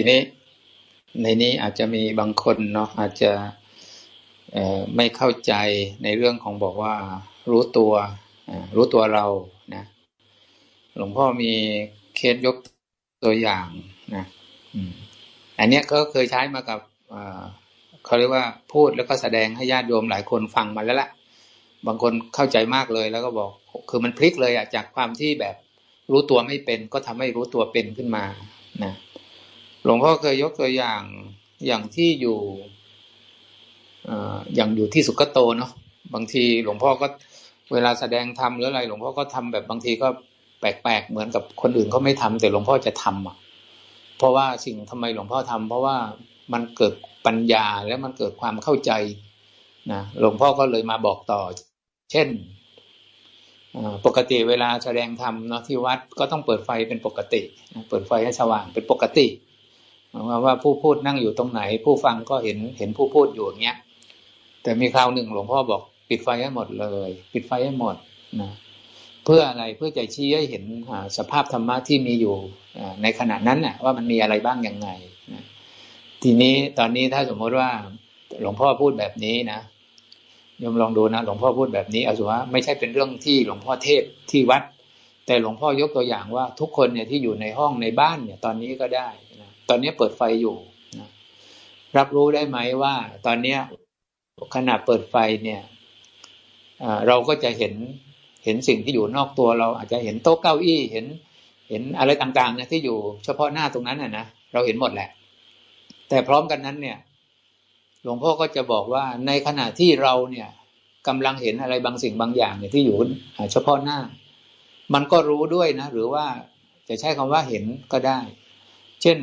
ทีนี้ในนี้อาจจะมีบางคนเนาะอาจจะไม่เข้าใจในเรื่องของบอกว่า รู้ตัวรู้ตัวเรานะหลวงพ่อมีเคสยกตัวอย่างนะอันนี้ก็เคยใช้มากับเขาเรียกว่าพูดแล้วก็แสดงให้ญาติโยมหลายคนฟังมาแล้วละบางคนเข้าใจมากเลยแล้วก็บอก คือมันพลิกเลยอะจากความที่แบบรู้ตัวไม่เป็น ก็ทำให้รู้ตัวเป็นขึ้นมานะ หลวงพ่อเคยยกตัวอย่างอย่างที่อยู่ออย่างอยู่ที่สุกโตเนาะบางทีหลวงพ่อก็เวลาแสดงธรรมหรืออะไร หลวงพ่อก็ทำแบบบางทีก็แปลกๆเหมือนกับคนอื่นเขาไม่ทำแต่หลวงพ่อจะทำอะ เพราะว่าสิ่งทำไมหลวงพ่อทำเพราะว่ามันเกิดปัญญาและมันเกิดความเข้าใจนะหลวงพ่อก็เลยมาบอกต่อ เช่นปกติเวลาแสดงธรรมเนาะที่วัดก็ต้องเปิดไฟเป็นปกติ เปิดไฟให้สว่างเป็นปกติ หมายความว่าผู้พูดนั่งอยู่ตรงไหน ผู้ฟังก็เห็นเห็นผู้พูดอยู่อย่างเงี้ย แต่มีคราวหนึ่งหลวงพ่อบอก ปิดไฟให้หมดเลย ปิดไฟให้หมดนะเพื่ออะไรเพื่อจะชี้ให้เห็นสภาพธรรมะที่มีอยู่ในขณะนั้นน่ะว่ามันมีอะไรบ้างยังไงนะทีนี้ตอนนี้ถ้าสมมติว่าหลวงพ่อพูดแบบนี้นะยมลองดูนะหลวงพ่อพูดแบบนี้เอาสมมติว่าไม่ใช่เป็นเรื่องที่หลวงพ่อเทศที่วัด แต่หลวงพ่อยกตัวอย่างว่าทุกคนเนี่ยที่อยู่ในห้องในบ้านเนี่ย ตอนนี้ก็ได้ ตอนนี้เปิดไฟอยู่นะรับรู้ได้ไหมว่า ตอนนี้ขณะเปิดไฟเนี่ยเราก็จะเห็นเห็นสิ่งที่อยู่นอกตัวเราอาจจะเห็นโต๊ะเก้าอี้เห็น เห็นอะไรต่างๆนี่ยที่อยู่เฉพาะหน้าตรงนั้นน่ะนะเราเห็นหมดแหละ แต่พร้อมกันนั้นเนี่ย หลวงพ่อก็จะบอกว่าในขณะที่เราเนี่ยกำลังเห็นอะไรบางสิ่งบางอย่างเนี่ยที่อยู่เฉพาะหน้า มันก็รู้ด้วยนะ หรือว่าจะใช้คำว่าเห็นก็ได้ เช่น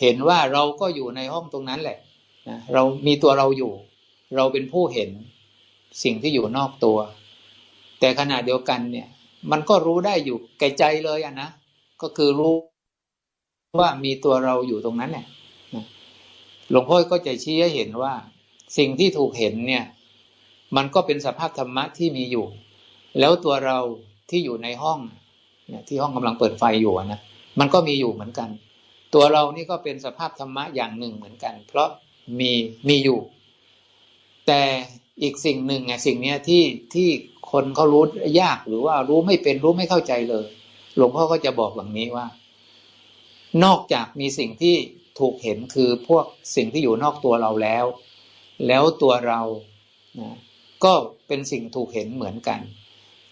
เห็นว่าเราก็อยู่ในห้องตรงนั้นแหละนะเรามีตัวเราอยู่ เราเป็นผู้เห็นสิ่งที่อยู่นอกตัว แต่ขณะเดียวกันเนี่ย มันก็รู้ได้อยู่แก่ใจเลยอะนะก็คือรู้ว่ามีตัวเราอยู่ตรงนั้นเนี่ยนะหลวงพ่อก็จะชี้ให้เห็นว่า สิ่งที่ถูกเห็นเนี่ย มันก็เป็นสภาพธรรมะที่มีอยู่ แล้วตัวเราที่อยู่ในห้องเนี่ยที่ห้องกำลังเปิดไฟอยู่นะมันก็มีอยู่เหมือนกัน ตัวเรานี่ก็เป็นสภาพธรรมะอย่างหนึ่งเหมือนกัน เพราะมีมีอยู่ แต่อีกสิ่งหนึ่งไงสิ่งเนี้ยที่ที่คนเขารู้ยากหรือว่ารู้ไม่เป็นรู้ไม่เข้าใจเลย หลวงพ่อก็จะบอกอย่างนี้ว่า นอกจากมีสิ่งที่ถูกเห็นคือพวกสิ่งที่อยู่นอกตัวเราแล้ว แล้วตัวเรานะก็เป็นสิ่งถูกเห็นเหมือนกัน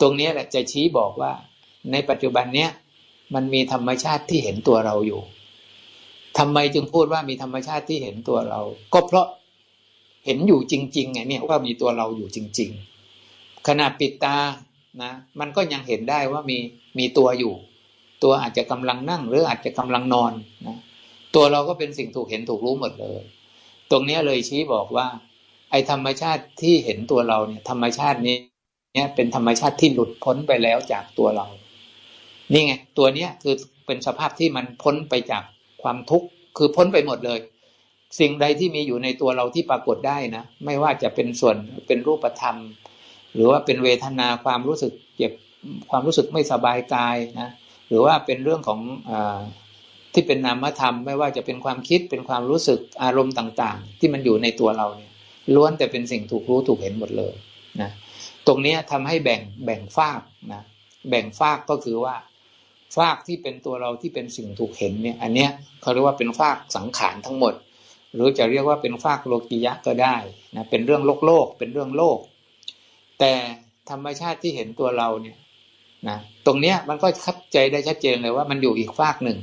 ตรงนี้แหละจะชี้บอกว่า ในปัจจุบันเนี้ยมันมีธรรมชาติที่เห็นตัวเราอยู่ ทำไมจึงพูดว่ามีธรรมชาติที่เห็นตัวเรา ก็เพราะเห็นอยู่จริงๆไงเนี่ยว่ามีตัวเราอยู่จริง ๆ ขณะปิดตานะมันก็ยังเห็นได้ว่ามีมีตัวอยู่ ตัวอาจจะกำลังนั่ง หรืออาจจะกำลังนอนนะตัวเราก็เป็นสิ่งถูกเห็นถูกรู้หมดเลย ตรงนี้เลยชี้บอกว่า ไอ้ธรรมชาติที่เห็นตัวเราเนี่ย ธรรมชาตินี้เนี่ยเป็นธรรมชาติที่หลุดพ้นไปแล้วจากตัวเรา นี่ไงตัวเนี้ยคือเป็นสภาพที่มันพ้นไปจาก ความทุกข์คือพ้นไปหมดเลย สิ่งใดที่มีอยู่ในตัวเราที่ปรากฏได้นะ ไม่ว่าจะเป็นส่วนเป็นรูปธรรม หรือว่าเป็นเวทนาความรู้สึกเจ็บความรู้สึกไม่สบายกายนะหรือว่าเป็นเรื่องของอที่เป็นนามธรรม ไม่ว่าจะเป็นความคิดเป็นความรู้สึกอารมณ์ต่าง ๆ ที่มันอยู่ในตัวเราเนี่ยล้วนแต่เป็นสิ่งถูกรู้ถูกเห็นหมดเลยนะตรงนี้ทำให้แบ่งแบ่งฝากนะแบ่งฝากก็คือว่า ฝากที่เป็นตัวเราที่เป็นสิ่งถูกเห็นเนี่ย อันเนี้ยเขาเรียกว่าเป็นฝากสังขารทั้งหมด หรือจะเรียกว่าเป็นฝากโลกิยะก็ได้นะเป็นเรื่องโลกโลกเป็นเรื่องโลก แต่ธรรมชาติที่เห็นตัวเราเนี่ยนะตรงเนี้ยมันก็ชัดใจได้ชัดเจนเลยว่ามันอยู่อีกฝากหนึ่ง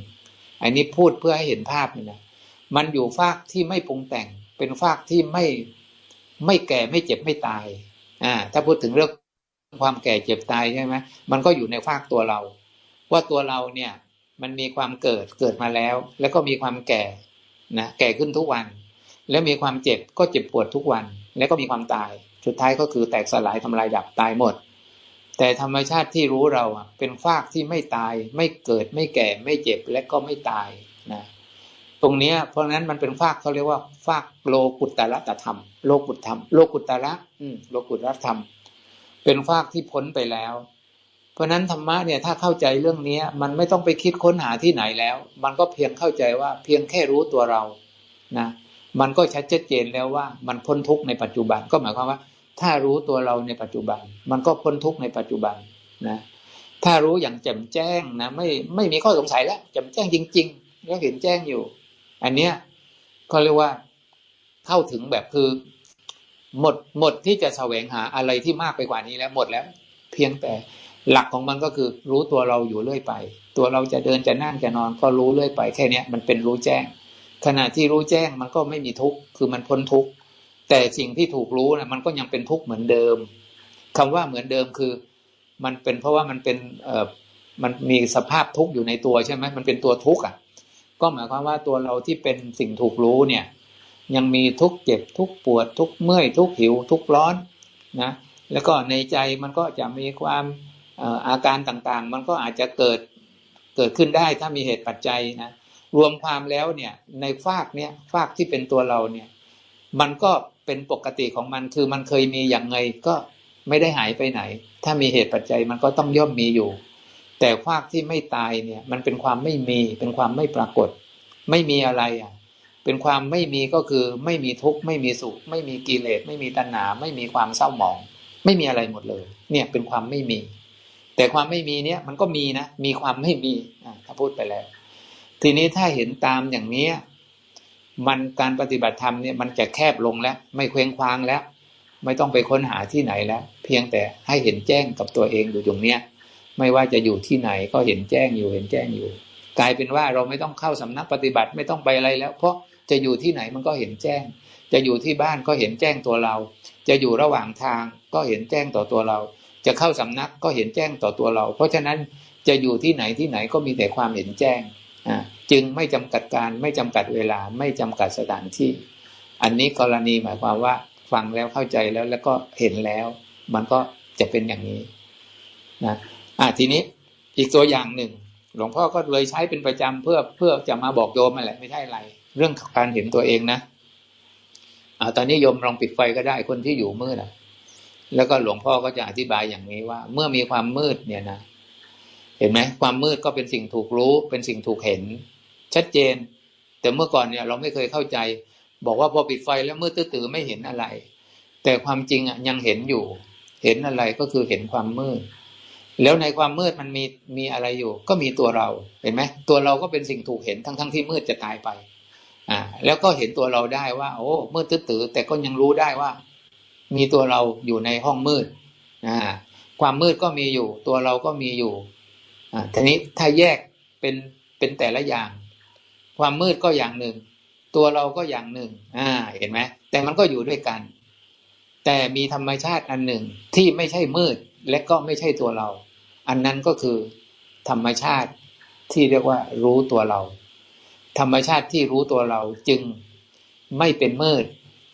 อันนี้พูดเพื่อให้เห็นภาพนี่นะมันอยู่ฝากที่ไม่ปรุงแต่ง เป็นฝากที่ไม่ไม่แก่ไม่เจ็บไม่ตายอ่าถ้าพูดถึงเรื่องความแก่เจ็บตายใช่ไหมมันก็อยู่ในฝากตัวเรา ว่าตัวเราเนี่ย มันมีความเกิดเกิดมาแล้ว แล้วก็มีความแก่นะแก่ขึ้นทุกวัน แล้วมีความเจ็บก็เจ็บปวดทุกวัน แล้วก็มีความตาย สุดท้ายก็คือแตกสลายทำลายดับตายหมด แต่ธรรมชาติที่รู้เราอะเป็นฟากที่ไม่ตาย ไม่เกิดไม่แก่ไม่เจ็บและก็ไม่ตายนะตรงนี้เพราะนั้นมันเป็นฟากเขาเรียกว่าฟากโลกุตตระธรรม โลกุตธรรมโลกุตตระอืมโลกุตตรธรรม เป็นฟากที่พ้นไปแล้ว เพราะนั้นธรรมะเนี่ยถ้าเข้าใจเรื่องนี้มันไม่ต้องไปคิดค้นหาที่ไหนแล้ว มันก็เพียงเข้าใจว่าเพียงแค่รู้ตัวเรานะมันก็ชัดเจนแล้วว่ามันพ้นทุกข์ในปัจจุบันก็หมายความว่า ถ้ารู้ตัวเราในปัจจุบัน มันก็พ้นทุกข์ในปัจจุบันนะถ้ารู้อย่างแจ่มแจ้งนะไม่ไม่มีข้อสงสัยแล้วแจ่มแจ้งจริงๆแล้วเห็นแจ้งอยู่ อันเนี้ยเขาเรียกว่าเข้าถึงแบบคือ หมดหมดที่จะแสวงหาอะไรที่มากไปกว่านี้แล้วหมดแล้ว เพียงแต่ หลักของมันก็คือรู้ตัวเราอยู่เรื่อยไป ตัวเราจะเดินจะนั่งจะนอนก็รู้เรื่อยไป แค่เนี้ยมันเป็นรู้แจ้ง ขณะที่รู้แจ้งมันก็ไม่มีทุกข์คือมันพ้นทุกข์แต่สิ่งที่ถูกรู้นะมันก็ยังเป็นทุกข์เหมือนเดิมคำว่าเหมือนเดิมคือ มันเป็นเพราะว่ามันเป็นเอ่อมันมีสภาพทุกข์อยู่ในตัวใช่ไหมมันเป็นตัวทุกข์อะ ก็หมายความว่าตัวเราที่เป็นสิ่งถูกรู้เนี่ย ยังมีทุกข์เจ็บทุกข์ปวดทุกข์เมื่อยทุกข์หิวทุกข์ร้อนนะแล้วก็ในใจมันก็จะมีความ อาการต่างๆ มันก็อาจจะเกิดเกิดขึ้นได้ถ้ามีเหตุปัจจัยนะรวมความแล้วเนี่ยในฟากเนี่ยฟากที่เป็นตัวเราเนี่ย มันก็เป็นปกติของมันคือมันเคยมีอย่างไงก็ไม่ได้หายไปไหน ถ้ามีเหตุปัจจัยมันก็ต้องย่อมมีอยู่ แต่ฟากที่ไม่ตายเนี่ย มันเป็นความไม่มี เป็นความไม่ปรากฏ ไม่มีอะไรอะ เป็นความไม่มีก็คือไม่มีทุกข์ไม่มีสุข ไม่มีกิเลสไม่มีตัณหา ไม่มีความเศร้าหมอง ไม่มีอะไรหมดเลย เนี่ยเป็นความไม่มี แต่ความไม่มีเนี่ยมันก็มีนะ มีความไม่มีถ้าพูดไปแล้ว ทีนี้ถ้าเห็นตามอย่างเนี้ยมันการปฏิบัติธรรมเนี่ยมันจะแคบลงแล้ว ไม่เคว้งคว้างแล้ว ไม่ต้องไปค้นหาที่ไหนแล้ว เพียงแต่ให้เห็นแจ้งกับตัวเองอยู่ตรงเนี้ย ไม่ว่าจะอยู่ที่ไหนก็เห็นแจ้งอยู่เห็นแจ้งอยู่ กลายเป็นว่าเราไม่ต้องเข้าสำนักปฏิบัติไม่ต้องไปอะไรแล้ว เพราะจะอยู่ที่ไหนมันก็เห็นแจ้ง จะอยู่ที่บ้านก็เห็นแจ้งตัวเรา จะอยู่ระหว่างทางก็เห็นแจ้งต่อตัวเรา จะเข้าสำนักก็เห็นแจ้งต่อตัวเรา เพราะฉะนั้นจะอยู่ที่ไหนที่ไหนก็มีแต่ความเห็นแจ้งจึงไม่จำกัดการไม่จำกัดเวลาไม่จำกัดสถานที่ อันนี้กรณีหมายความว่าฟังแล้วเข้าใจแล้วแล้วก็เห็นแล้ว มันก็จะเป็นอย่างนี้นะอ่าทีนี้อีกตัวอย่างหนึ่ง หลวงพ่อก็เลยใช้เป็นประจำเพื่อเพื่อจะมาบอกโยมอะไรไม่ใช่อะไร เรื่องการเห็นตัวเองนะอ่าตอนนี้โยมลองปิดไฟก็ได้คนที่อยู่มืดอะ แล้วก็หลวงพ่อก็จะอธิบายอย่างนี้ว่า เมื่อมีความมืดเนี่ยนะ เห็นไหมความมืดก็เป็นสิ่งถูกรู้ เป็นสิ่งถูกเห็น ชัดเจน แต่เมื่อก่อนเนี่ย เราไม่เคยเข้าใจ บอกว่าพอปิดไฟแล้วมืดตื้อๆไม่เห็นอะไร แต่ความจริงอะยังเห็นอยู่ เห็นอะไรก็คือเห็นความมืด แล้วในความมืดมันมีมีอะไรอยู่ ก็มีตัวเราเห็นไหมตัวเราก็เป็นสิ่งถูกเห็นทั้งทั้งที่มืดจะตายไป อ่า แล้วก็เห็นตัวเราได้ว่า โอ้มืดตื้อๆแต่ก็ยังรู้ได้ว่า มีตัวเราอยู่ในห้องมืดความมืดก็มีอยู่ ตัวเราก็มีอยู่ทีนี้ถ้าแยกเป็นเป็นแต่ละอย่าง ความมืดก็อย่างหนึ่ง ตัวเราก็อย่างหนึ่ง อ่า เห็นไหมแต่มันก็อยู่ด้วยกัน แต่มีธรรมชาติอันหนึ่งที่ไม่ใช่มืดและก็ไม่ใช่ตัวเรา อันนั้นก็คือธรรมชาติที่เรียกว่ารู้ตัวเรา ธรรมชาติที่รู้ตัวเราจึงไม่เป็นมืด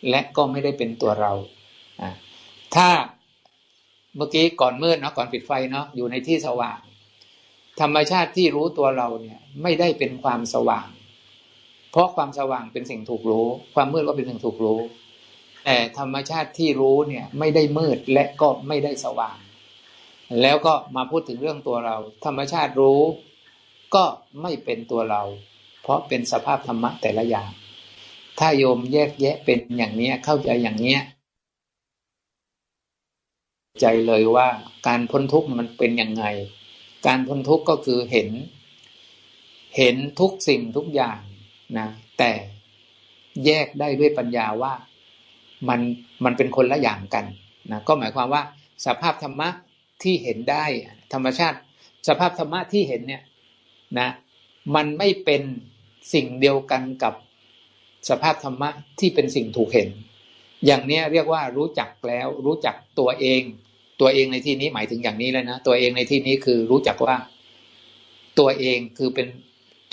และก็ไม่ได้เป็นตัวเรา ถ้าเมื่อกี้ก่อนมืดเนาะก่อนปิดไฟเนาะอยู่ในที่สว่าง ธรรมชาติที่รู้ตัวเราเนี่ย ไม่ได้เป็นความสว่าง เพราะความสว่างเป็นสิ่งถูกรู้ ความมืดก็เป็นสิ่งถูกรู้ แต่ธรรมชาติที่รู้เนี่ย ไม่ได้มืดและก็ไม่ได้สว่าง แล้วก็มาพูดถึงเรื่องตัวเรา ธรรมชาติรู้ ก็ไม่เป็นตัวเรา เพราะเป็นสภาพธรรมะแต่ละอย่าง ถ้าโยมแยกแยะเป็นอย่างเนี้ยเข้าใจอย่างเนี้ย ใจเลยว่าการพ้นทุกข์มันเป็นยังไง การพ้นทุกข์ก็คือเห็น เห็นทุกสิ่งทุกอย่างนะแต่แยกได้ด้วยปัญญาว่ามันมันเป็นคนละอย่างกันนะก็หมายความว่าสภาพธรรมะที่เห็นได้ธรรมชาติ สภาพธรรมะที่เห็นเนี่ยนะมันไม่เป็นสิ่งเดียวกันกับสภาพธรรมะที่เป็นสิ่งถูกเห็น อย่างนี้เรียกว่ารู้จักแล้วรู้จักตัวเอง ตัวเองในที่นี้หมายถึงอย่างนี้แล้วนะ ตัวเองในที่นี้คือรู้จักว่า ตัวเองคือเป็น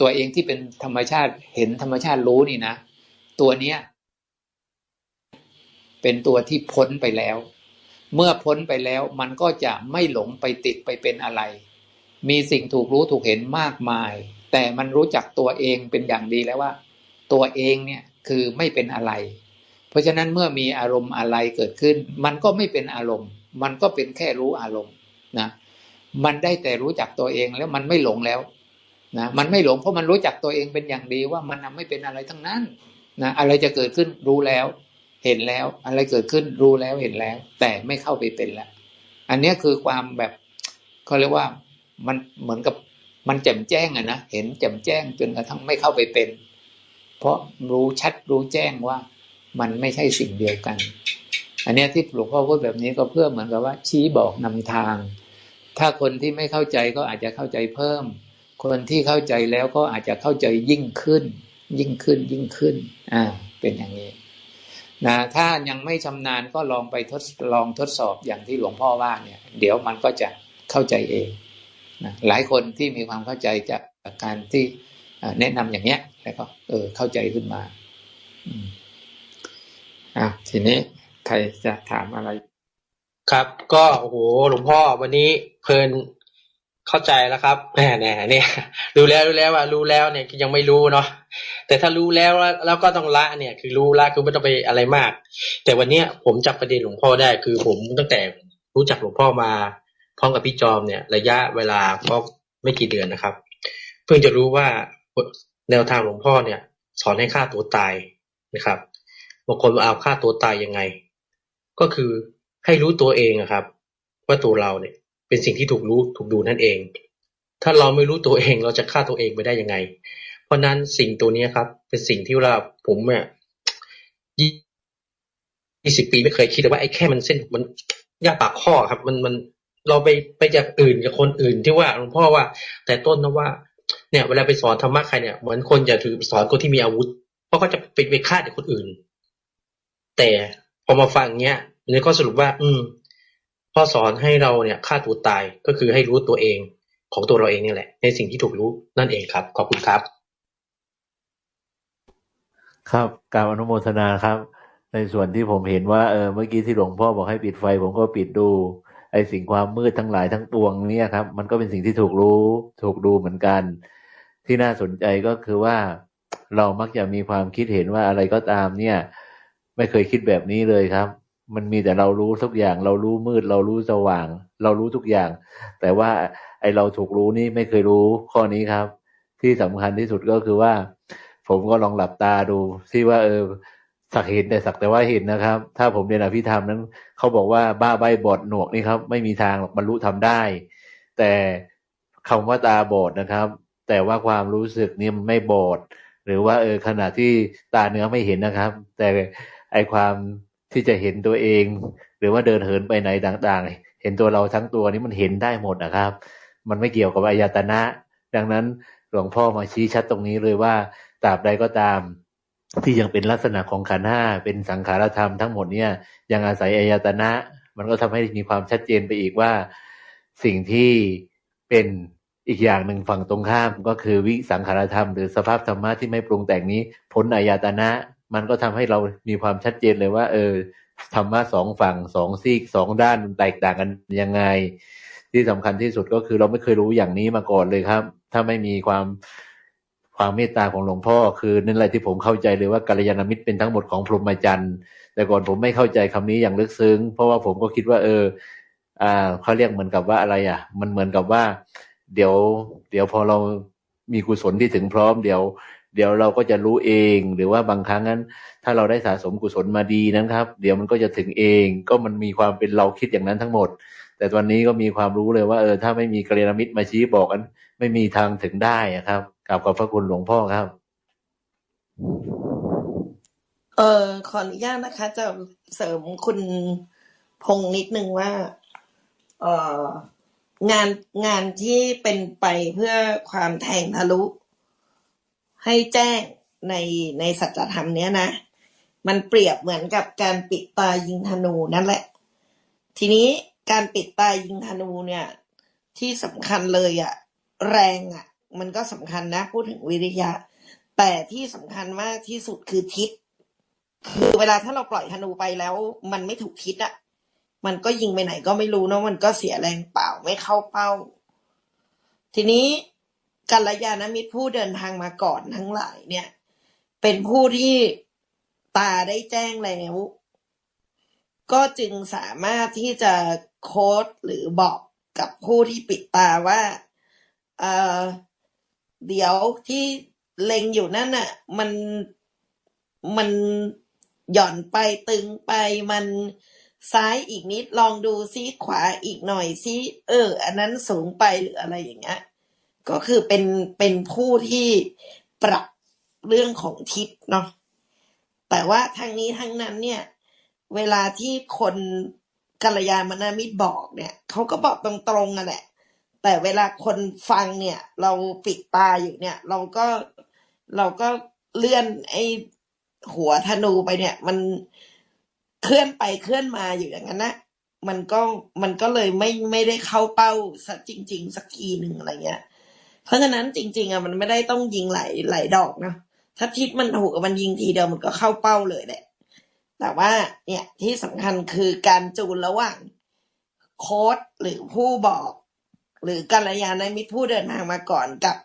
ตัวเองที่เป็นธรรมชาติเห็นธรรมชาติรู้นี่นะตัวเนี้ย เป็นตัวที่พ้นไปแล้ว เมื่อพ้นไปแล้วมันก็จะไม่หลงไปติดไปเป็นอะไร มีสิ่งถูกรู้ถูกเห็นมากมาย แต่มันรู้จักตัวเองเป็นอย่างดีแล้วว่า ตัวเองเนี่ยคือไม่เป็นอะไร เพราะฉะนั้นเมื่อมีอารมณ์อะไรเกิดขึ้น มันก็ไม่เป็นอารมณ์ มันก็เป็นแค่รู้อารมณ์นะมันได้แต่รู้จักตัวเองแล้วมันไม่หลงแล้วนะมันไม่หลงเพราะมันรู้จักตัวเองเป็นอย่างดีว่ามันไม่เป็นอะไรทั้งนั้นนะอะไรจะเกิดขึ้นรู้แล้ว เห็นแล้ว อะไรเกิดขึ้นรู้แล้วเห็นแล้ว แต่ไม่เข้าไปเป็นละอันนี้คือความแบบเขาเรียกว่ามันเหมือนกับมันแจ่มแจ้งอะนะเห็นแจ่มแจ้งจนกระทั่งไม่เข้าไปเป็น เพราะรู้ชัดรู้แจ้งว่ามันไม่ใช่สิ่งเดียวกัน อันนี้ที่หลวงพ่อพูดแบบนี้ก็เพื่อเหมือนกับว่า ชี้บอกนำทาง ถ้าคนที่ไม่เข้าใจก็อาจจะเข้าใจเพิ่ม คนที่เข้าใจแล้วก็อาจจะเข้าใจยิ่งขึ้น ยิ่งขึ้นยิ่งขึ้น อ่า เป็นอย่างนี้นะถ้ายังไม่ชำนาญก็ลองไปทดลองทดสอบอย่างที่หลวงพ่อว่าเนี่ย เดี๋ยวมันก็จะเข้าใจเองนะหลายคนที่มีความเข้าใจจากการที่แนะนำอย่างเนี้ยแล้วก็ เออ เข้าใจขึ้นมาอะทีนี้ ใครจะถามอะไร ครับ ก็โอ้โหหลวงพ่อวันนี้เพลินเข้าใจแล้วครับแหมแน่เนี่ยรู้แล้วรู้แล้วว่ารู้แล้วเนี่ยยังไม่รู้เนาะแต่ถ้ารู้แล้วแล้วแล้วก็ต้องละเนี่ย คือรู้ละคือไม่ต้องไปอะไรมาก แต่วันเนี้ยผมจับประเด็นหลวงพ่อได้ คือผมตั้งแต่รู้จักหลวงพ่อมาพร้อมกับพี่จอมเนี่ย ระยะเวลาก็ไม่กี่เดือนนะครับ เพิ่งจะรู้ว่าแนวทางหลวงพ่อเนี่ย สอนให้ฆ่าตัวตายนะครับบางคนเอาฆ่าตัวตายยังไง ก็คือให้รู้ตัวเองอะครับ ว่าตัวเราเนี่ย เป็นสิ่งที่ถูกรู้ถูกดูนั่นเอง ถ้าเราไม่รู้ตัวเองเราจะฆ่าตัวเองไปได้ยังไง เพราะนั้นสิ่งตัวนี้ครับ เป็นสิ่งที่เราผมเนี่ยยี่สิบปีไม่เคยคิดเลยว่าไอ้แค่มันเส้นมันยาปากข้อครับ มันมันเราไปไปจากอื่นกับคนอื่นที่ว่าหลวงพ่อว่า แต่ต้นนะว่า เนี่ย เวลาไปสอนธรรมะใครเนี่ยเหมือนคนจะถือสอนคนที่มีอาวุธ เพราะเขาจะไปไปฆ่าแต่คนอื่น แต่พอมาฟังเนี้ย เนี่ยก็สรุปว่า อืมพ่อสอนให้เราเนี่ยฆ่าตัวตายก็คือให้รู้ตัวเองของตัวเราเองนี่แหละ ในสิ่งที่ถูกรู้นั่นเองครับ ขอบคุณครับ ครับการอนุโมทนาครับ ในส่วนที่ผมเห็นว่าเออเมื่อกี้ที่หลวงพ่อบอกให้ปิดไฟ ผมก็ปิดดู ไอสิ่งความมืดทั้งหลายทั้งปวงเนี่ยครับ มันก็เป็นสิ่งที่ถูกรู้ ถูกดูเหมือนกัน ที่น่าสนใจก็คือว่า เรามักจะมีความคิดเห็นว่าอะไรก็ตามเนี่ย ไม่เคยคิดแบบนี้เลยครับ มันมีแต่เรารู้ทุกอย่าง เรารู้มืด เรารู้สว่าง เรารู้ทุกอย่าง แต่ว่าไอเราถูกรู้นี่ไม่เคยรู้ข้อนี้ครับ ที่สำคัญที่สุดก็คือว่า ผมก็ลองหลับตาดูที่ว่าเออสักเห็นแต่สักแต่ว่าเห็นนะครับ ถ้าผมเรียนอภิธรรมนั้นเขาบอกว่าบ้าใบบอดหนวกนี่ครับ ไม่มีทางบรรลุทำได้ แต่คำว่าตาบอดนะครับ แต่ว่าความรู้สึกนี่มันไม่บอด หรือว่าเออขณะที่ตาเนื้อไม่เห็นนะครับ แต่ไอความ ที่จะเห็นตัวเอง หรือว่าเดินเหินไปไหนต่างๆ เห็นตัวเราทั้งตัวนี้มันเห็นได้หมดนะครับ มันไม่เกี่ยวกับอายตนะ ดังนั้นหลวงพ่อมาชี้ชัดตรงนี้เลยว่าตราบใดก็ตาม ที่ยังเป็นลักษณะของขันห้าเป็นสังขารธรรมทั้งหมดเนี่ยยังอาศัยอายตนะ มันก็ทำให้มีความชัดเจนไปอีกว่า สิ่งที่เป็นอีกอย่างหนึ่งฝั่งตรงข้ามก็คือวิสังขารธรรมหรือสภาพธรรมะที่ไม่ปรุงแต่งนี้พ้นอายตนะ มันก็ทำให้เรามีความชัดเจนเลยว่า เออธรรมะสองฝั่งสองซีกสองด้านมันแตกต่างกันยังไง ที่สำคัญที่สุดก็คือเราไม่เคยรู้อย่างนี้มาก่อนเลยครับ ถ้าไม่มีความความเมตตาของหลวงพ่อคือนั่นแหละที่ผมเข้าใจเลยว่ากัลยาณมิตรเป็นทั้งหมดของพรหมจรรย์แต่ก่อนผมไม่เข้าใจคำนี้อย่างลึกซึ้ง เพราะว่าผมก็คิดว่า เออ อ่าเขาเรียกเหมือนกับว่าอะไร อะ มันเหมือนกับว่า เดี๋ยว เดี๋ยวพอเรามีกุศลที่ถึงพร้อมเดี๋ยว เดี๋ยวเราก็จะรู้เอง หรือว่าบางครั้งนั้น ถ้าเราได้สะสมกุศลมาดีนั้นครับ เดี๋ยวมันก็จะถึงเอง ก็มันมีความเป็นเราคิดอย่างนั้นทั้งหมด แต่ตอนนี้ก็มีความรู้เลยว่าเออถ้าไม่มีกัลยาณมิตรมาชี้บอกกันไม่มีทางถึงได้อะครับกราบขอบพระคุณหลวงพ่อครับ เออขออนุญาตนะคะ จะเสริมคุณพงษ์นิดนึงว่าเอองานงานที่เป็นไปเพื่อความแทงทะลุ ให้แจ้งในในสัจธรรมเนี้ยนะ มันเปรียบเหมือนกับการปิดตายิงธนูนั่นแหละ ทีนี้การปิดตายิงธนูเนี่ย ที่สำคัญเลยอะแรงอะมันก็สำคัญนะ พูดถึงวิริยะ แต่ที่สำคัญมากที่สุดคือทิศคือเวลาถ้าเราปล่อยธนูไปแล้ว มันไม่ถูกทิศอะมันก็ยิงไปไหนก็ไม่รู้เนอะมันก็เสียแรงเปล่าไม่เข้าเป้า ทีนี้ กัลยาณมิตรผู้เดินทางมาก่อนทั้งหลายเนี่ย เป็นผู้ที่ตาได้แจ้งแล้ว ก็จึงสามารถที่จะโค้ดหรือบอกกับผู้ที่ปิดตาว่าเออเดี๋ยวที่เล็งอยู่นั่นน่ะ มันมันหย่อนไปตึงไปมันซ้ายอีกนิดลองดูซิขวาอีกหน่อยซิเออ อันนั้นสูงไปหรืออะไรอย่างเงี้ย ก็คือเป็นเป็นผู้ที่ปรับเรื่องของทิศเนาะแต่ว่าทางนี้ทั้งนั้นเนี่ย เวลาที่คนกัลยาณมิตรบอกเนี่ยเขาก็บอกตรงๆกันแหละ แต่เวลาคนฟังเนี่ย เราปิดตาอยู่เนี่ย เราก็เราก็เลื่อนไอ้หัวธนูไปเนี่ย มันเคลื่อนไปเคลื่อนมาอยู่อย่างนั้นนะมันก็มันก็เลยไม่ไม่ได้เข้าเป้าสักจริง ๆ สักทีหนึ่งอะไรเงี้ย เพราะฉะนั้นจริง ๆอะมันไม่ได้ต้องยิงหลายหลายดอกนะถ้าทิศมันถูกมันยิงทีเดียวมันก็เข้าเป้าเลยแหละ แต่ว่าเนี่ยที่สำคัญคือการจูนระหว่างโค้ดหรือผู้บอก หรือกัลยาณมิตรผู้เดินทางมาก่อนกับ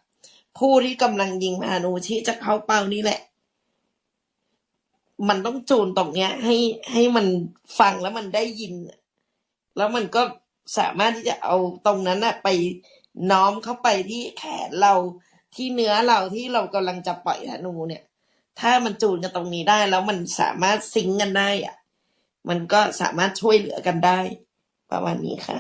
ผู้ที่กำลังยิงมานูที่จะเข้าเป้านี่แหละ มันต้องจูนตรงเนี้ย ให้ให้มันฟังแล้วมันได้ยิน แล้วมันก็สามารถที่จะเอาตรงนั้นอะไป น้อมเข้าไปที่แขนเราที่เนื้อเราที่เรากำลังจะปล่อยธนูเนี่ย ถ้ามันจูนกันตรงนี้ได้แล้วมันสามารถซิงกันได้อะมันก็สามารถช่วยเหลือกันได้ ประมาณนี้ค่ะ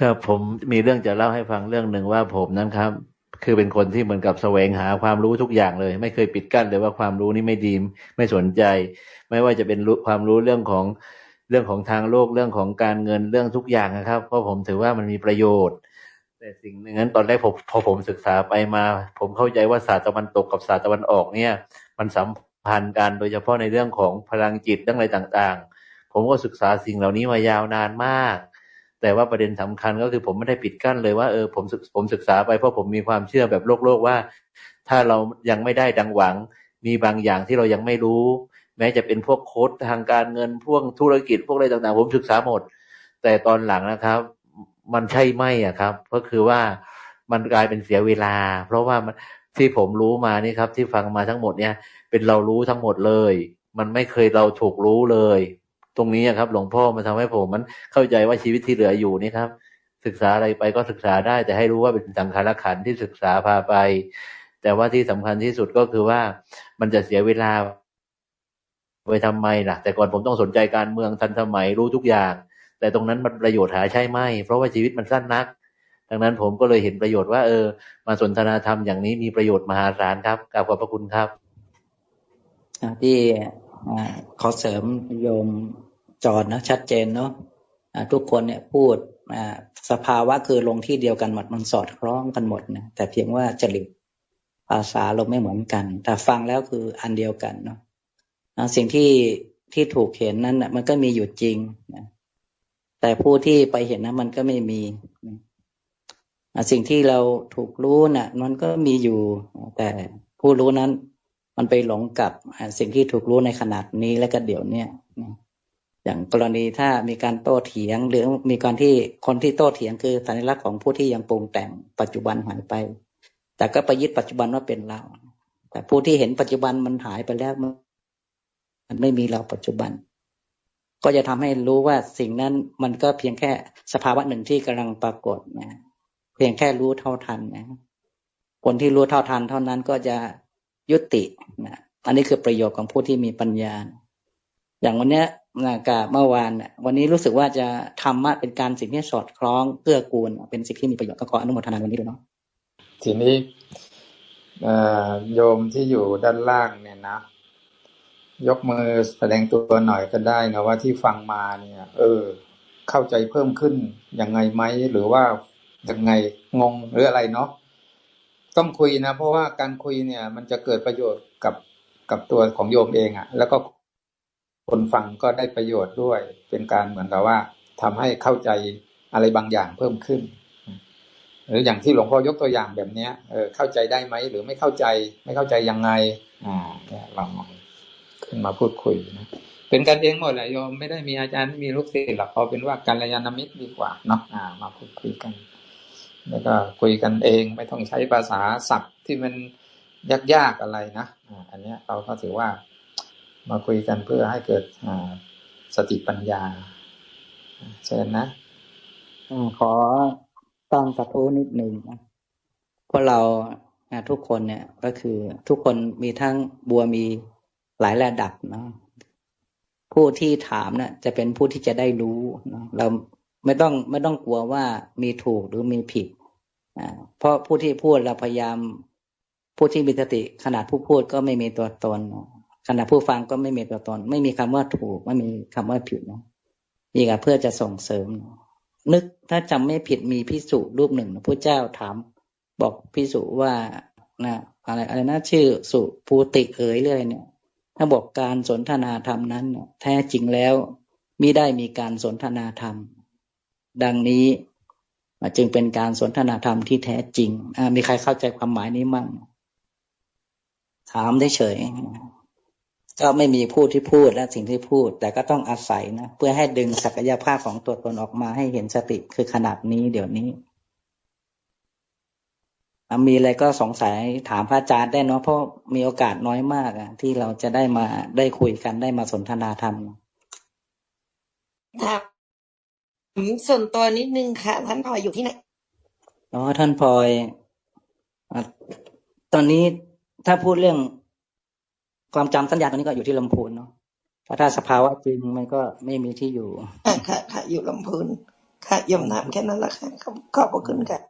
ครับผมมีเรื่องจะเล่าให้ฟังเรื่องหนึ่งว่าผมนั้นครับ คือเป็นคนที่เหมือนกับแสวงหาความรู้ทุกอย่างเลย ไม่เคยปิดกั้นเลยว่าความรู้นี่ไม่ดีไม่สนใจ ไม่ว่าจะเป็นความรู้เรื่องของ เรื่องของทางโลกเรื่องของการเงินเรื่องทุกอย่างนะครับ เพราะผมถือว่ามันมีประโยชน์ แต่สิ่งหนึ่งนั้นตอนแรกผมพอผมศึกษาไปมา ผมเข้าใจว่าศาสตร์ตะวันตกกับศาสตร์ตะวันออกเนี่ย มันสัมพันธ์กันโดยเฉพาะในเรื่องของพลังจิตเรื่องอะไรต่างๆ ผมก็ศึกษาสิ่งเหล่านี้มายาวนานมาก แต่ว่าประเด็นสำคัญก็คือผมไม่ได้ปิดกั้นเลยว่าเออผมผมศึกษาไปเพราะผมมีความเชื่อแบบโลกโลกว่า ถ้าเรายังไม่ได้ดังหวัง มีบางอย่างที่เรายังไม่รู้ แม้จะเป็นพวกโค้ดทางการเงินพวกธุรกิจพวกอะไรต่างๆ ผมศึกษาหมด แต่ตอนหลังนะครับ มันใช่ไหมอะครับ ก็คือว่ามันกลายเป็นเสียเวลา เพราะว่ามันที่ผมรู้มานี่ครับ ที่ฟังมาทั้งหมดเนี่ย เป็นเรารู้ทั้งหมดเลย มันไม่เคยเราถูกรู้เลย ตรงนี้ครับ หลวงพ่อมันทำให้ผมมันเข้าใจว่าชีวิตที่เหลืออยู่นี่ครับ ศึกษาอะไรไปก็ศึกษาได้ แต่ให้รู้ว่าเป็นสังขารขันที่ศึกษาพาไป แต่ว่าที่สำคัญที่สุดก็คือว่ามันจะเสียเวลา ไปทำไมล่ะ แต่ก่อนผมต้องสนใจการเมืองทันสมัยรู้ทุกอย่าง แต่ตรงนั้นมันประโยชน์หาใช่ไหม เพราะว่าชีวิตมันสั้นนัก ดังนั้นผมก็เลยเห็นประโยชน์ว่าเออ มาสนทนาธรรมอย่างนี้มีประโยชน์มหาศาลครับกราบขอบพระคุณครับที่ขอเสริมโยมจอดนะชัดเจนเนาะทุกคนเนี่ยพูดสภาวะคือลงที่เดียวกันหมดมันสอดคล้องกันหมดนะแต่เพียงว่าจริตภาษาเราไม่เหมือนกัน แต่ฟังแล้วคืออันเดียวกันเนาะ สิ่งที่ที่ถูกเห็นนั้นนะมันก็มีอยู่จริงนะแต่ผู้ที่ไปเห็นนั้นมันก็ไม่มีสิ่งที่เราถูกรู้น่ะ มันก็มีอยู่ แต่ผู้รู้นั้น มันไปหลงกับสิ่งที่ถูกรู้ในขนาดนี้และก็เดี๋ยวเนี้ยอย่างกรณีถ้ามีการโต้เถียง หรือมีการที่คนที่โต้เถียงคือสัญลักษณ์ของผู้ที่ยังปรุงแต่งปัจจุบันหายไป แต่ก็ไปยึดปัจจุบันว่าเป็นเรา แต่ผู้ที่เห็นปัจจุบันมันหายไปแล้ว มันไม่มีเราปัจจุบัน ก็จะทำให้รู้ว่าสิ่งนั้นมันก็เพียงแค่สภาวะหนึ่งที่กำลังปรากฏนะ เพียงแค่รู้เท่าทันนะคนที่รู้เท่าทัน เท่านั้นก็จะยุตินะอันนี้คือประโยชน์ของผู้ที่มีปัญญา อย่างวันเนี้ยนะกับเมื่อวานน่ะวันนี้รู้สึกว่าจะธรรมะเป็นการสิ่งที่สอดคล้องเกื้อกูล เป็นสิ่งที่มีประโยชน์ก็ขออนุโมทนาวันนี้ด้วยเนาะทีนี้โยมที่อยู่ด้านล่างเนี่ยนะ ยกมือแสดงตัวหน่อยก็ได้นะว่าที่ฟังมาเนี่ย เออ เข้าใจเพิ่มขึ้นยังไงไหมหรือว่ายังไงงงหรืออะไรเนาะต้องคุยนะ เพราะว่าการคุยเนี่ย มันจะเกิดประโยชน์กับกับตัวของโยมเองอะ่ะ แล้วก็คนฟังก็ได้ประโยชน์ด้วย เป็นการเหมือนกับว่าทำให้เข้าใจอะไรบางอย่างเพิ่มขึ้น หรืออย่างที่หลวงพ่อยกตัวอย่างแบบเนี้ยเออเข้าใจได้ไหมหรือไม่เข้าใจ ไม่เข้าใจยังไง อ่าเนี่ยลอง ขึ้นมาพูดคุยนะเป็นกันเองหมดแหละโยมไม่ได้มีอาจารย์ไม่มีลูกศิษย์หรอกเอาเป็นว่าการยานมิตรดีกว่าเนาะอ่า มาพูดคุยกัน แล้วก็คุยกันเองไม่ต้องใช้ภาษาศัพท์ที่มันยากๆอะไรนะอ่าอันเนี้ยเราก็ถือว่ามาคุยกันเพื่อให้เกิดอ่าสติปัญญาเชิญนะอืมขอต้องกระทู้นิดหนึ่งนะพวกเราอะทุกคนเนี่ยก็คือทุกคนมีทั้งบัวมี หลายระดับเนาะผู้ที่ถามเนี่ยจะเป็นผู้ที่จะได้รู้เนอะเราไม่ต้องไม่ต้องกลัวว่ามีถูกหรือมีผิดอ่าเพราะผู้ที่พูดเราพยายาม ผู้ที่มีสติขนาดผู้พูดก็ไม่มีตัวตนเนอะขณะผู้ฟังก็ไม่มีตัวตน ไม่มีคำว่าถูก ไม่มีคำว่าผิดเนอะนี่ก็เพื่อจะส่งเสริม นึกถ้าจำไม่ผิดมีพิสุรูปหนึ่งนะพระเจ้าถาม บอกพิสุว่านะอะไรอะไรนะชื่อสุภูติเอ๋ยเรื่อยเนี่ย ถ้าบอกการสนทนาธรรมนั้น แท้จริงแล้วมิได้มีการสนทนาธรรม ดังนี้จึงเป็นการสนทนาธรรมที่แท้จริงมีใครเข้าใจความหมายนี้มั่ง ถามได้เฉย ก็ไม่มีผู้ที่พูดและสิ่งที่พูด แต่ก็ต้องอาศัยนะ เพื่อให้ดึงศักยภาพของตัวตนออกมาให้เห็นสติคือขนาดนี้เดี๋ยวนี้ มีอะไรก็สงสัยถามพระอาจารย์ได้เนาะเพราะมีโอกาสน้อยมากอะที่เราจะได้มาได้คุยกันได้มาสนทนาธรรมถามส่วนตัวนิดนึงค่ะ ท่านพลอยอยู่ที่ไหนอ๋อท่านพลอยอะตอนนี้ถ้าพูดเรื่องความจำสัญญาตอนนี้ก็อยู่ที่ลำพูนเนาะเพราะถ้าสภาวะจริงมันก็ไม่มีที่อยู่อะค่ะค่ะอยู่ลำพูนค่ะยมถามแค่นั้นแหละค่ะขอบขอบพระคุณค่ะอ่าโ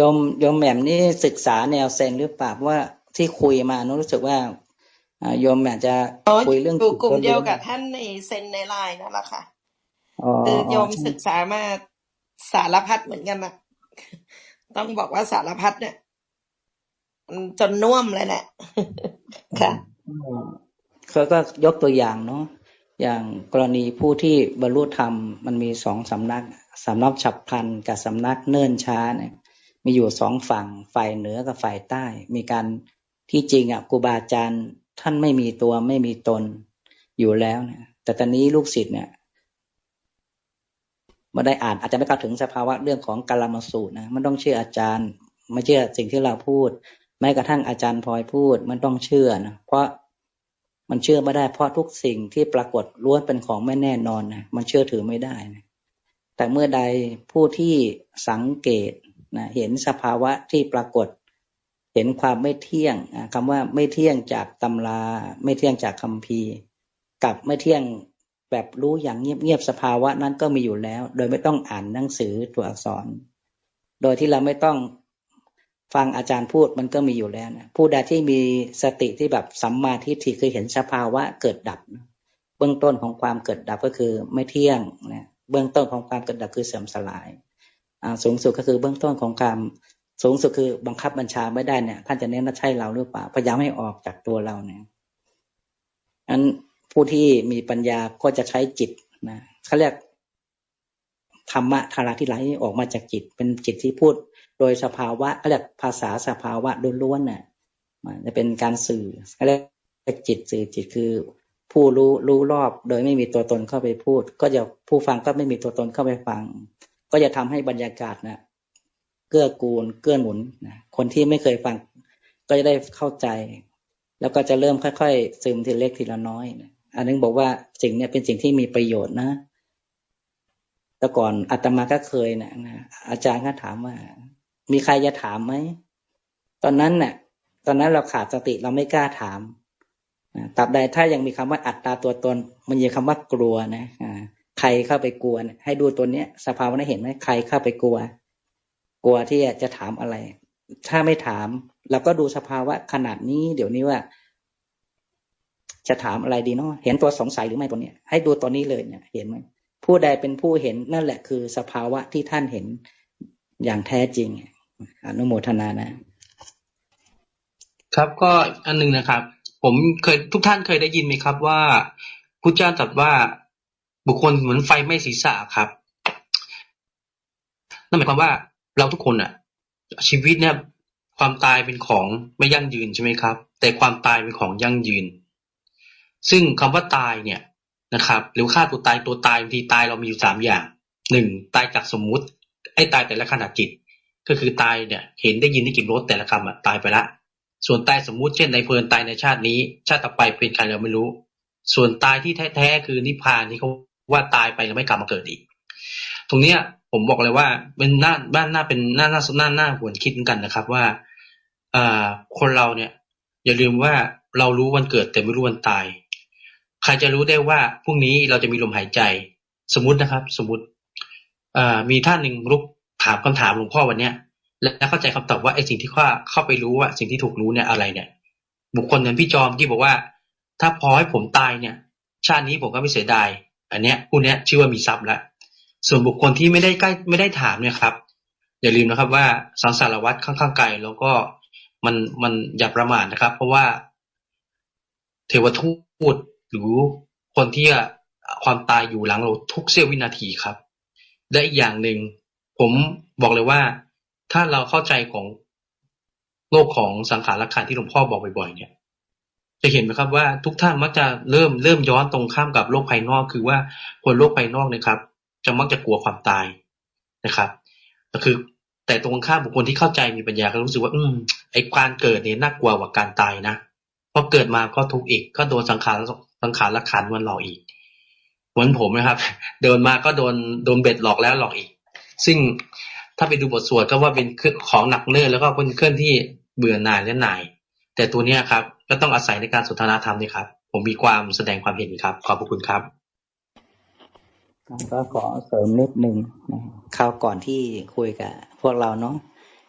ยมโยมแหม่มนี่ศึกษาแนวเซนหรือเปล่าเพราะว่าที่คุยมานุรู้สึกว่าอ่าโยมแหม่มจะอ๋อคุยเรื่องอยู่กลุ่มจิตเดียวล้นๆกับท่านในเซนในไลน์นั่นแหละค่ะอ๋อคือโยมใช่ศึกษามาสารพัดเหมือนกันนะต้องบอกว่าสารพัดเนี่ยอืมจนน่วมเลยแหละค่ะเขาก็ยกตัวอย่างเนาะอย่างกรณีผู้ที่บรรลุธรรมมันมีสองสำนัก สำนักฉับพลันกับสำนักเนิ่นช้าเนี่ยมีอยู่สองฝั่งฝ่ายเหนือกับฝ่ายใต้ มีการที่จริงอะครูบาอาจารย์ท่านไม่มีตัวไม่มีตนอยู่แล้วเนี่ยแต่ตอนนี้ลูกศิษย์เนี่ยมาได้อ่านอาจจะไม่เข้าถึงสภาวะเรื่องของกาลมสูตรนะมันต้องเชื่ออาจารย์ ไม่เชื่อสิ่งที่เราพูดแม้กระทั่งอาจารย์พลอยพูด มันต้องเชื่อนะเพราะมันเชื่อไม่ได้เพราะทุกสิ่งที่ปรากฏล้วนเป็นของไม่แน่นอนนะมันเชื่อถือไม่ได้นะ แต่เมื่อใดผู้ที่สังเกตนะเห็นสภาวะที่ปรากฏ เห็นความไม่เที่ยงคำว่าไม่เที่ยงจากตำรา ไม่เที่ยงจากคัมภีร์กับไม่เที่ยงแบบรู้อย่างเงียบๆสภาวะนั้นก็มีอยู่แล้ว โดยไม่ต้องอ่านหนังสือตัวอักษร โดยที่เราไม่ต้องฟังอาจารย์พูดมันก็มีอยู่แล้วนะผู้ใดที่มีสติที่แบบสัมมาทิฏฐิคือเห็นสภาวะเกิดดับ เบื้องต้นของความเกิดดับก็คือไม่เที่ยงนะ เบื้องต้นของความเกิดดับคือเสื่อมสลายอ่าสูงสุดก็คือเบื้องต้นของความสูงสุดคือบังคับบัญชาไม่ได้เนี่ยท่านจะเน้นว่าใช่เราหรือเปล่าพยายามให้ออกจากตัวเราเนี่ยอันผู้ที่มีปัญญาก็จะใช้จิตนะเขาเรียกธรรมะธาราที่ไหลออกมาจากจิต เป็นจิตที่พูดโดยสภาวะเขาเรียกภาษาสภาวะล้วนๆน่ะจะเป็นการสื่อเขาเรียกจิตสื่อจิตคือ ผู้รู้รู้รอบโดยไม่มีตัวตนเข้าไปพูด ก็จะผู้ฟังก็ไม่มีตัวตนเข้าไปฟัง ก็จะทำให้บรรยากาศนะเกื้อกูลเกื้อหนุนนะคนที่ไม่เคยฟัง ก็จะได้เข้าใจ แล้วก็จะเริ่มค่อยๆซึมทีเล็กทีละน้อยนะอันนึงบอกว่าสิ่งเนี้ยเป็นสิ่งที่มีประโยชน์นะแต่ก่อนอาตมาก็เคยนะนะอาจารย์ก็ถามว่า มีใครจะถามไหมตอนนั้นเน่ะ ตอนนั้นเราขาดสติเราไม่กล้าถาม ตราบใดถ้ายังมีคำว่าอัตตาตัวตน มันยังคำว่ากลัวนะอ่าใครเข้าไปกลัวให้ดูตัวเนี้ย สภาวะนั้นเห็นไหมใครเข้าไปกลัว กลัวที่จะถามอะไร ถ้าไม่ถามเราก็ดูสภาวะขนาดนี้ เดี๋ยวนี้ว่า จะถามอะไรดีเนาะเห็นตัวสงสัยหรือไม่ตัวเนี้ย ให้ดูตัวนี้เลยเนี่ยเห็นไหมผู้ใดเป็นผู้เห็นนั่นแหละคือสภาวะที่ท่านเห็นอย่างแท้จริงอนุโมทนานะ ครับก็อันหนึ่งนะครับ ผมเคยทุกท่านเคยได้ยินไหมครับว่าพุทธเจ้าตรัสว่าบุคคลเหมือนไฟไม้ศีรษะครับนั่นหมายความว่าเราทุกคนอะชีวิตเนี่ย ความตายเป็นของไม่ยั่งยืนใช่ไหมครับ แต่ความตายเป็นของยั่งยืน ซึ่งคำว่าตายเนี่ยนะครับ หรือฆ่าตัวตายตัวตายบางทีตายเรามีอยู่สามอย่างหนึ่งตายจากสมมุติไอ้ตายแต่ละขณะจิต ก็คือตายเนี่ย เห็นได้ยินได้กลิ่นรสแต่ละคำอะตายไปละ ส่วนตายสมมุติ เช่นในเพลินตายในชาตินี้ ชาติต่อไปเป็นใครเราไม่รู้ ส่วนตายที่แท้ๆคือนิพพานที่เขาว่าตายไปแล้วไม่กลับมาเกิดอีก ตรงเนี้ยผมบอกเลยว่าเป็นหน้าบ้านหน้าเป็นหน้าหน้าหน้าหน้าควรคิดกันนะครับว่าอคนเราเนี่ย อย่าลืมว่าเรารู้วันเกิดแต่ไม่รู้วันตาย ใครจะรู้ได้ว่าพรุ่งนี้เราจะมีลมหายใจ สมมตินะครับ สมมติมีท่านหนึ่งลุกถามคำถามหลวงพ่อวันเนี้ย และเข้าใจคำตอบว่าไอ้สิ่งที่ข้าเข้าไปรู้ว่าสิ่งที่ถูกรู้เนี่ยอะไรเนี่ย บุคคลนั้นพี่จอมที่บอกว่า ถ้าพอให้ผมตายเนี่ย ชาตินี้ผมก็ไม่เสียดายอันเนี้ยผู้เนี้ยชื่อว่ามีทรัพย์ล้วส่วนบุคคลที่ไม่ได้ใกล้ไม่ได้ถามเนี่ยครับ อย่าลืมนะครับว่าสังสารวัตรข้างๆไกลแล้วก็มันมันอย่าประมาทนะครับ เพราะว่า เทวทูตหรือคนที่ความตายอยู่หลังเราทุกเสี้ยววินาทีครับและอีกอย่างหนึ่งผมบอกเลยว่า ถ้าเราเข้าใจของโลกของสังขารขันที่หลวงพ่อบอกบ่อยๆเนี่ย จะเห็นไหมครับว่าทุกท่านมักจะเริ่มเริ่มย้อนตรงข้ามกับโลกภายนอก คือว่าคนโลกภายนอกนะครับ จะมักจะกลัวความตายนะครับก็คือแต่ตรงข้ามบุคคลที่เข้าใจมีปัญญาก็รู้สึกว่า อืมไอ้การเกิดเนี่ยน่ากลัวกว่าการตายนะพราะเกิดมาก็ทุกข์อีก ก็โดนสังขารสังขารละขันธ์มันหลอกอีกเหมือนผมนะครับ เดินมาก็โดนโดนเบ็ดหลอกแล้วหลอกอีก ซึ่ง ถ้าไปดูบทสวดก็ว่าเป็นของหนักเนิ่นแล้วก็เป็นเครื่องที่เบื่อหน่ายและหน่าย แต่ตัวเนี้ยครับก็ต้องอาศัยในการสนทนาธรรมนี่ครับ ผมมีความแสดงความเห็นครับ ขอบพระคุณครับก็ขอเสริมนิดนึงคราวก่อนที่คุยกับพวกเราเนาะ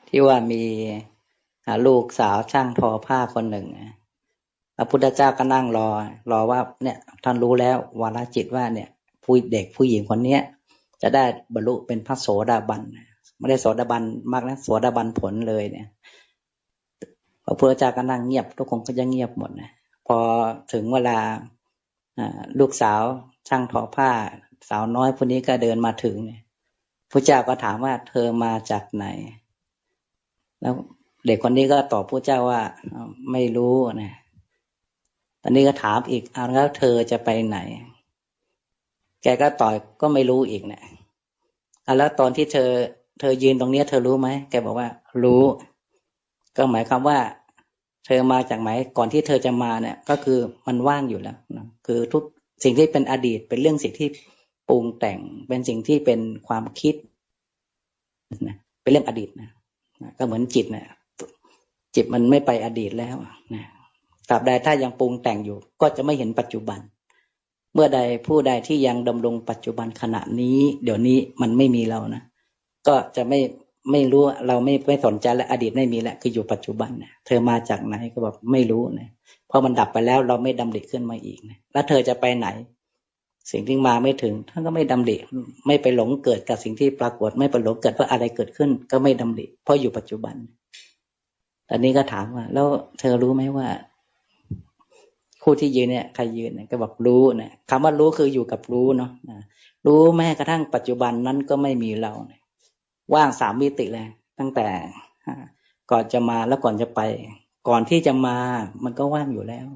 ที่ว่ามีลูกสาวช่างทอผ้าคนหนึ่งพระพุทธเจ้าก็นั่งรอ รอว่าเนี่ยท่านรู้แล้ววาระจิตว่าเนี่ยผู้เด็กผู้หญิงคนเนี้ย จะได้บรรลุเป็นพระโสดาบัน ไม่ได้โสดาบันมากนะโสดาบันผลเลยเนี่ยพระพุทธเจ้าก็นั่งเงียบ ทุกคนก็จะเงียบหมดนะพอถึงเวลาลูกสาวช่างทอผ้า สาวน้อยคนนี้ก็เดินมาถึงเนี่ยพระเจ้าก็ถามว่าเธอมาจากไหน แล้วเด็กคนนี้ก็ตอบพระเจ้าว่าไม่รู้นะตอนนี้ก็ถามอีกเอาแล้วเธอจะไปไหน แกก็ตอบก็ไม่รู้อีกเนี่ยอะแล้วตอนที่เธอ เธอยืนตรงเนี้ย เธอรู้ไหมแกบอกว่า รู้ ก็หมายความว่า เธอมาจากไหนก่อนที่เธอจะมาเนี่ย ก็คือมันว่างอยู่แล้วนะคือทุกสิ่งที่เป็นอดีตเป็นเรื่องสิ่งที่ปรุงแต่งเป็นสิ่งที่เป็นความคิดนะเป็นเรื่องอดีตนะก็เหมือนจิตนะจิตมันไม่ไปอดีตแล้วนะตราบใดถ้ายังปรุงแต่งอยู่ ก็จะไม่เห็นปัจจุบัน เมื่อใดผู้ใดที่ยังดำรงปัจจุบันขณะนี้ เดี๋ยวนี้มันไม่มีเรานะ ก็จะไม่ไม่รู้เราไม่ไม่สนใจและอดีตไม่มีแล้วคืออยู่ปัจจุบันนะเธอมาจากไหนก็บอกไม่รู้นะเพราะมันดับไปแล้วเราไม่ดำริขึ้นมาอีกนะแล้วเธอจะไปไหน สิ่งที่มาไม่ถึงท่านก็ไม่ดำริไม่ไปหลงเกิดกับสิ่งที่ปรากฏไม่ไปหลงเกิดเพราะอะไรเกิดขึ้น ก็ไม่ดำริเพราะอยู่ปัจจุบันตอนนี้ก็ถามว่า แล้วเธอรู้ไหมว่า คู่ที่ยืนเนี่ยใครยืนเนี่ยก็บอกรู้เนี่ยคำว่ารู้คืออยู่กับรู้เนาะรู้แม้กระทั่งปัจจุบันนั้นก็ไม่มีเราเนี่ย ว่างสามมิติเลย ตั้งแต่ก่อนจะมาแล้วก่อนจะไป ก่อนที่จะมามันก็ว่างอยู่แล้ว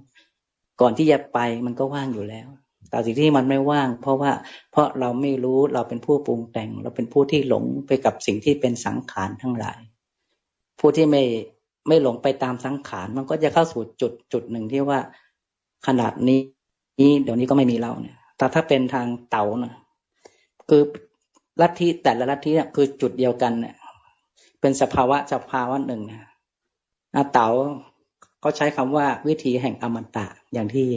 ก่อนที่จะไปมันก็ว่างอยู่แล้ว แต่สิ่งที่มันไม่ว่าง เพราะว่าเพราะเราไม่รู้เราเป็นผู้ปรุงแต่ง เราเป็นผู้ที่หลงไปกับสิ่งที่เป็นสังขารทั้งหลาย ผู้ที่ไม่ไม่หลงไปตามสังขาร มันก็จะเข้าสู่จุดจุดหนึ่งที่ว่าขนาดนี้นี้เดี๋ยวนี้ก็ไม่มีเราเนี่ยแต่ถ้าเป็นทางเต่านะคือ ลัทธิแต่ละลัทธิเนี่ยคือจุดเดียวกันเนี่ยเป็นสภาวะสภาวะหนึ่งนะเต่าเขาใช้คำว่าวิธีแห่งอมตะอย่างที่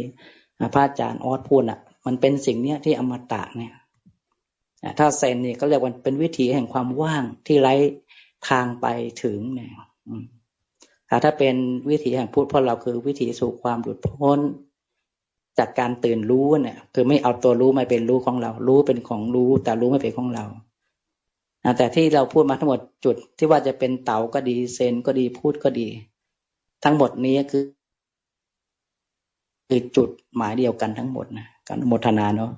พระอาจารย์ออสพูดอะ มันเป็นสิ่งเนี้ยที่อมตะเนี่ยถ้าเซนนี่ก็เรียกว่าเป็นวิธีแห่งความว่างที่ไร้ทางไปถึงเนี่ยถ้าเป็นวิธีแห่งพุทธพราะเราคือวิธีสู่ความหลุดพ้น จากการตื่นรู้เนี่ยคือไม่เอาตัวรู้มาเป็นรู้ของเรา รู้เป็นของรู้ แต่รู้ไม่เป็นของเราแต่ที่เราพูดมาทั้งหมดจุดที่ว่าจะเป็นเต๋าก็ดีเซนก็ดีพูดก็ดี ทั้งหมดนี้คือ คือจุดหมายเดียวกันทั้งหมดนะการโมทนาเนาะ